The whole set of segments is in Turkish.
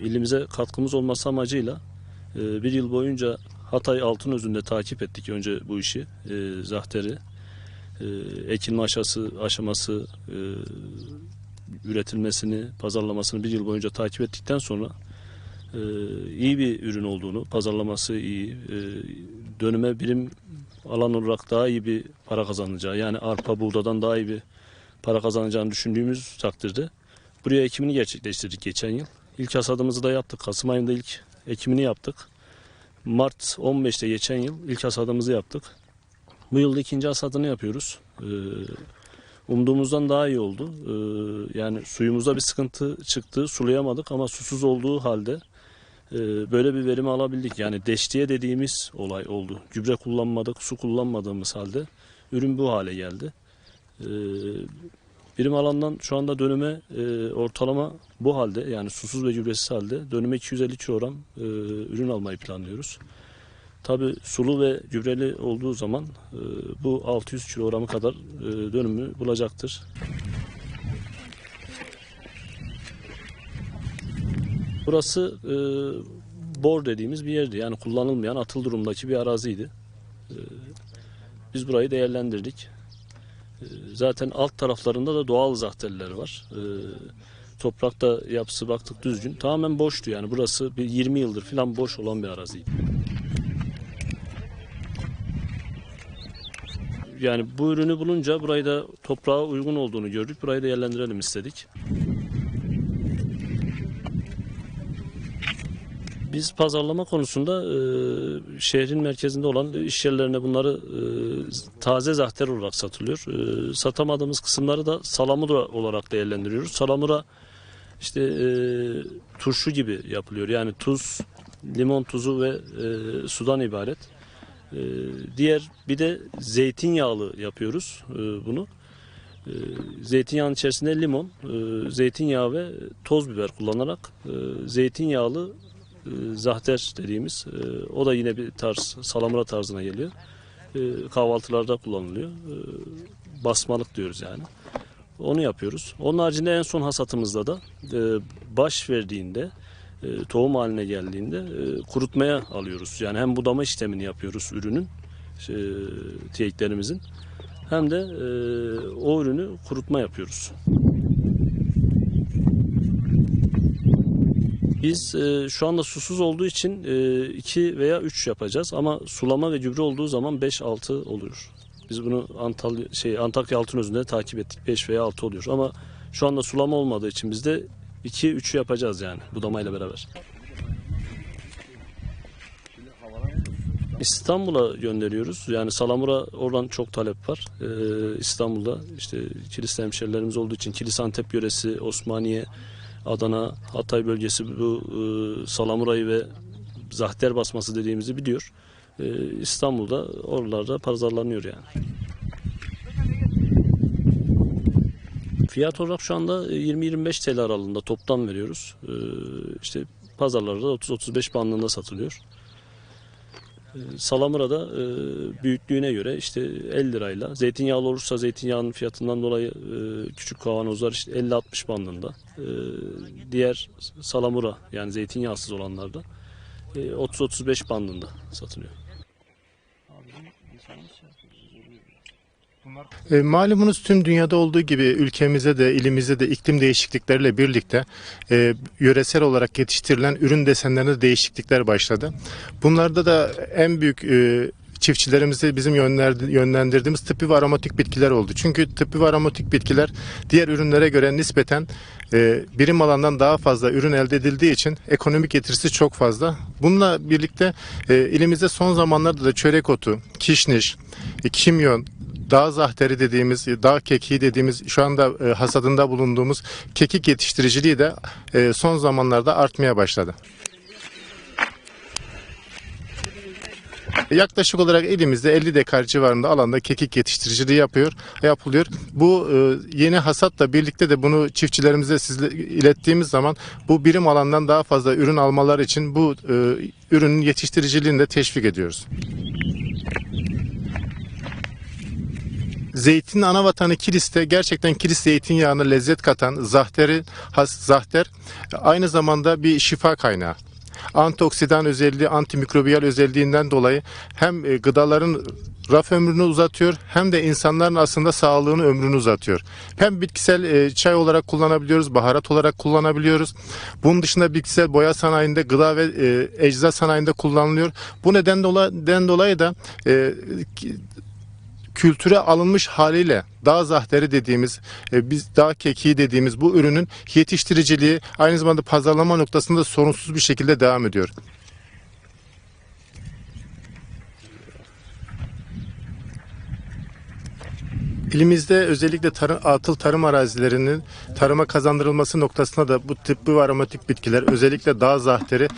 ilimize katkımız olması amacıyla e, bir yıl boyunca Hatay Altınözü'nde takip ettik önce bu işi, e, zahteri. E, ekilme aşası, aşaması, e, üretilmesini, pazarlamasını bir yıl boyunca takip ettikten sonra e, iyi bir ürün olduğunu, pazarlaması iyi, e, dönüme birim alan olarak daha iyi bir para kazanacağı, yani arpa buğdadan daha iyi bir para kazanacağını düşündüğümüz takdirde buraya ekimini gerçekleştirdik geçen yıl. İlk hasadımızı da yaptık. Kasım ayında ilk ekimini yaptık. Mart 15'te geçen yıl ilk hasadımızı yaptık. Bu yıl ikinci hasadını yapıyoruz. Ee, umduğumuzdan daha iyi oldu. Ee, yani suyumuzda bir sıkıntı çıktı. Sulayamadık ama susuz olduğu halde e, böyle bir verimi alabildik. Yani deştiye dediğimiz olay oldu. Gübre kullanmadık, su kullanmadığımız halde ürün bu hale geldi. Ee, birim alandan şu anda dönüme e, ortalama bu halde yani susuz ve gübresiz halde dönüme 250 kilogram e, ürün almayı planlıyoruz. Tabi sulu ve gübreli olduğu zaman e, bu 600 kilogramı kadar e, dönümü bulacaktır. Burası e, bor dediğimiz bir yerdi. Yani kullanılmayan atıl durumdaki bir araziydi. E, biz burayı değerlendirdik. E, zaten alt taraflarında da doğal zahteller var. E, toprakta yapısı baktık düzgün. Tamamen boştu yani burası bir 20 yıldır falan boş olan bir araziydi. Yani bu ürünü bulunca burayı da toprağa uygun olduğunu gördük. Burayı değerlendirelim istedik. Biz pazarlama konusunda e, şehrin merkezinde olan iş yerlerine bunları e, taze zahter olarak satılıyor. E, satamadığımız kısımları da salamura olarak değerlendiriyoruz. Salamura işte e, turşu gibi yapılıyor. Yani tuz, limon tuzu ve e, sudan ibaret. E, diğer bir de zeytinyağlı yapıyoruz e, bunu. E, zeytinyağının içerisinde limon, e, zeytinyağı ve toz biber kullanarak e, zeytinyağlı zahter dediğimiz e, o da yine bir tarz salamura tarzına geliyor. E, kahvaltılarda kullanılıyor. E, basmalık diyoruz yani. Onu yapıyoruz. Onun haricinde en son hasatımızda da e, baş verdiğinde e, tohum haline geldiğinde e, kurutmaya alıyoruz. Yani hem budama işlemini yapıyoruz ürünün e, hem de e, o ürünü kurutma yapıyoruz. Biz e, şu anda susuz olduğu için 2 veya 3 yapacağız ama sulama ve gübre olduğu zaman 5-6 oluyor. Biz bunu Antalya şey Antakya Altınözü'nde takip ettik 5 veya 6 oluyor ama şu anda sulama olmadığı için biz de 2-3'ü yapacağız yani budamayla beraber. İstanbul'a gönderiyoruz. Yani Salamura oradan çok talep var. Ee, İstanbul'da işte kilis hemşerilerimiz olduğu için Kilis Antep yöresi, Osmaniye, Adana, Hatay bölgesi bu e, Salamura'yı ve Zahter basması dediğimizi biliyor. Ee, İstanbul'da oralarda pazarlanıyor yani. Fiyat olarak şu anda 20-25 TL aralığında toptan veriyoruz. Ee, işte pazarlarda 30-35 bandında satılıyor. Ee, Salamura'da e, büyüklüğüne göre işte 50 lirayla, zeytinyağlı olursa zeytinyağının fiyatından dolayı e, küçük kavanozlar işte 50-60 bandında. E, diğer salamura yani zeytinyağsız olanlarda e, 30-35 bandında satılıyor. E, malumunuz tüm dünyada olduğu gibi ülkemizde de ilimizde de iklim değişiklikleriyle birlikte e, yöresel olarak yetiştirilen ürün desenlerinde değişiklikler başladı. Bunlarda da en büyük e, çiftçilerimizi bizim yönlendirdiğimiz tıbbi ve aromatik bitkiler oldu. Çünkü tıbbi ve aromatik bitkiler diğer ürünlere göre nispeten e, birim alandan daha fazla ürün elde edildiği için ekonomik getirisi çok fazla. Bununla birlikte e, ilimizde son zamanlarda da çörek otu, kişniş, e, kimyon, dağ zahteri dediğimiz, dağ kekiği dediğimiz şu anda e, hasadında bulunduğumuz kekik yetiştiriciliği de e, son zamanlarda artmaya başladı. Yaklaşık olarak elimizde 50 dekar civarında alanda kekik yetiştiriciliği yapıyor, yapılıyor. Bu e, yeni hasatla birlikte de bunu çiftçilerimize sizle ilettiğimiz zaman bu birim alandan daha fazla ürün almalar için bu ürünün yetiştiriciliğini de teşvik ediyoruz. Zeytinin ana vatanı Kilis'te gerçekten Kilis zeytinyağına lezzet katan zahteri, has, zahter aynı zamanda bir şifa kaynağı. Antioksidan özelliği, antimikrobiyal özelliğinden dolayı hem e, gıdaların raf ömrünü uzatıyor hem de insanların aslında sağlığını ömrünü uzatıyor. Hem bitkisel e, çay olarak kullanabiliyoruz, baharat olarak kullanabiliyoruz. Bunun dışında bitkisel boya sanayinde, gıda ve e, ecza sanayinde kullanılıyor. Bu neden dolayı, da kültüre alınmış haliyle dağ zahteri dediğimiz, e, biz dağ kekiği dediğimiz bu ürünün yetiştiriciliği aynı zamanda pazarlama noktasında sorunsuz bir şekilde devam ediyor. İlimizde özellikle tarım, atıl tarım arazilerinin tarıma kazandırılması noktasında da bu tıbbi ve aromatik bitkiler özellikle dağ zahteri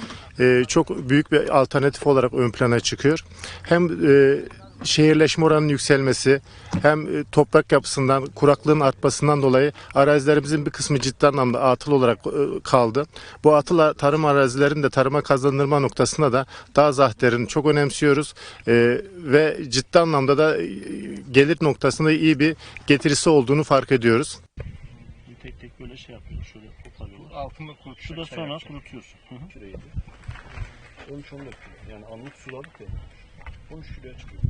e, çok büyük bir alternatif olarak ön plana çıkıyor. Hem e, şehirleşme oranının yükselmesi hem e, toprak yapısından kuraklığın artmasından dolayı arazilerimizin bir kısmı ciddi anlamda atıl olarak e, kaldı. Bu atıl tarım arazilerini de tarıma kazandırma noktasında da dağ zahterini çok önemsiyoruz E, ve ciddi anlamda da gelir noktasında iyi bir getirisi olduğunu fark ediyoruz. Tek tek böyle şey yapıyoruz. Şöyle koparıyorlar. Altını kurut. Şu da sonra kurutuyorsun. Hı hı. 13-14 yani anlık suladık ya. 13 kiloya çıkıyor.